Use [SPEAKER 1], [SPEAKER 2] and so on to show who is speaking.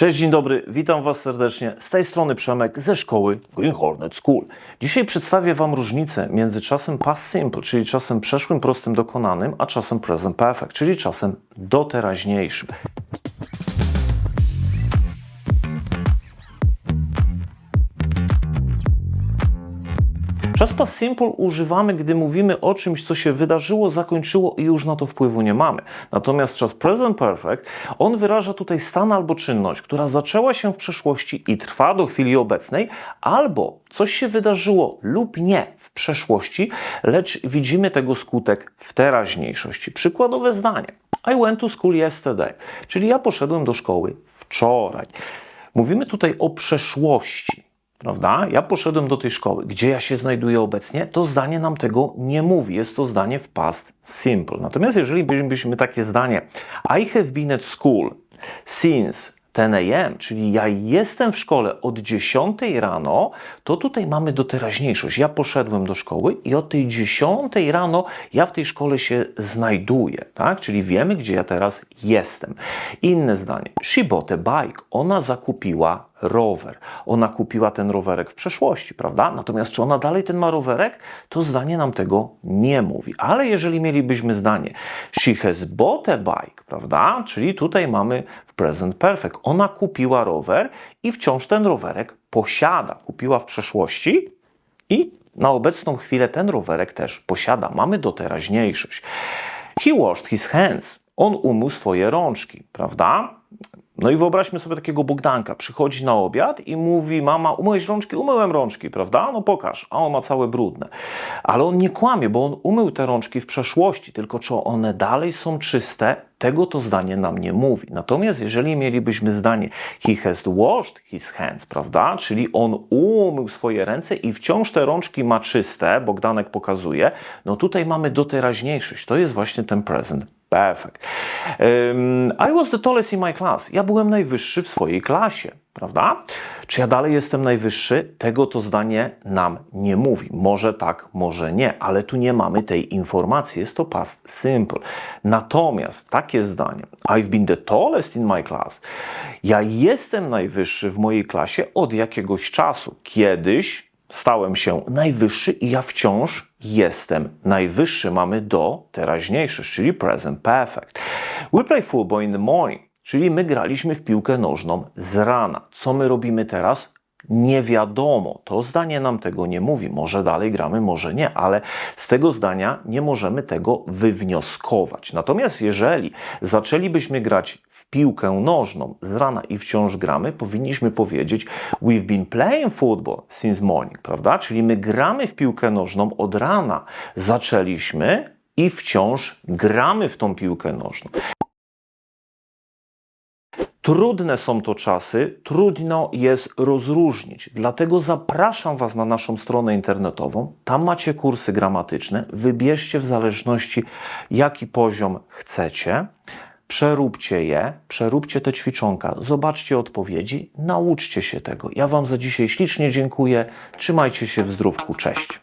[SPEAKER 1] Cześć, dzień dobry, witam Was serdecznie. Z tej strony Przemek ze szkoły Green Hornet School. Dzisiaj przedstawię Wam różnicę między czasem past simple, czyli czasem przeszłym prostym dokonanym, a czasem present perfect, czyli czasem doteraźniejszym. Czas past simple używamy, gdy mówimy o czymś, co się wydarzyło, zakończyło i już na to wpływu nie mamy. Natomiast czas present perfect, on wyraża tutaj stan albo czynność, która zaczęła się w przeszłości i trwa do chwili obecnej, albo coś się wydarzyło lub nie w przeszłości, lecz widzimy tego skutek w teraźniejszości. Przykładowe zdanie. I went to school yesterday, czyli ja poszedłem do szkoły wczoraj. Mówimy tutaj o przeszłości prawda? Ja poszedłem do tej szkoły. Gdzie ja się znajduję obecnie? To zdanie nam tego nie mówi. Jest to zdanie w past simple. Natomiast jeżeli byśmy takie zdanie I have been at school since 10 a.m., czyli ja jestem w szkole od 10 rano, to tutaj mamy do teraźniejszość. Ja poszedłem do szkoły i od tej 10 rano ja w tej szkole się znajduję, tak? Czyli wiemy, gdzie ja teraz jestem. Inne zdanie. She bought a bike. Ona zakupiła rower. Ona kupiła ten rowerek w przeszłości, prawda? Natomiast czy ona dalej ten ma rowerek? To zdanie nam tego nie mówi. Ale jeżeli mielibyśmy zdanie she has bought a bike, prawda? Czyli tutaj mamy w present perfect. Ona kupiła rower i wciąż ten rowerek posiada. Kupiła w przeszłości i na obecną chwilę ten rowerek też posiada. Mamy do teraźniejszość. He washed his hands. On umył swoje rączki, prawda? No i wyobraźmy sobie takiego Bogdanka. Przychodzi na obiad i mówi: Mama, umyłeś rączki? Umyłem rączki, prawda? No pokaż. A on ma całe brudne. Ale on nie kłamie, bo on umył te rączki w przeszłości, tylko czy one dalej są czyste, tego to zdanie nam nie mówi. Natomiast jeżeli mielibyśmy zdanie he has washed his hands, prawda? Czyli on umył swoje ręce i wciąż te rączki ma czyste, Bogdanek pokazuje, no tutaj mamy doteraźniejszość. To jest właśnie ten present Perfect. Um, I was the tallest in my class. Ja byłem najwyższy w swojej klasie, prawda? Czy ja dalej jestem najwyższy? Tego to zdanie nam nie mówi. Może tak, może nie, ale tu nie mamy tej informacji. Jest to past simple. Natomiast takie zdanie, I've been the tallest in my class. Ja jestem najwyższy w mojej klasie od jakiegoś czasu. Kiedyś stałem się najwyższy i ja wciąż jestem najwyższy. Mamy do teraźniejszość, czyli present perfect. We play football in the morning, czyli my graliśmy w piłkę nożną z rana. Co my robimy teraz? Nie wiadomo. To zdanie nam tego nie mówi. Może dalej gramy, może nie, ale z tego zdania nie możemy tego wywnioskować. Natomiast jeżeli zaczęlibyśmy grać w piłkę nożną z rana i wciąż gramy, powinniśmy powiedzieć We've been playing football since morning, prawda? Czyli my gramy w piłkę nożną od rana. Zaczęliśmy i wciąż gramy w tą piłkę nożną. Trudne są to czasy, trudno jest rozróżnić. Dlatego zapraszam Was na naszą stronę internetową. Tam macie kursy gramatyczne. Wybierzcie w zależności, jaki poziom chcecie. Przeróbcie je, przeróbcie te ćwiczonka, zobaczcie odpowiedzi, nauczcie się tego. Ja Wam za dzisiaj ślicznie dziękuję. Trzymajcie się w zdrówku. Cześć.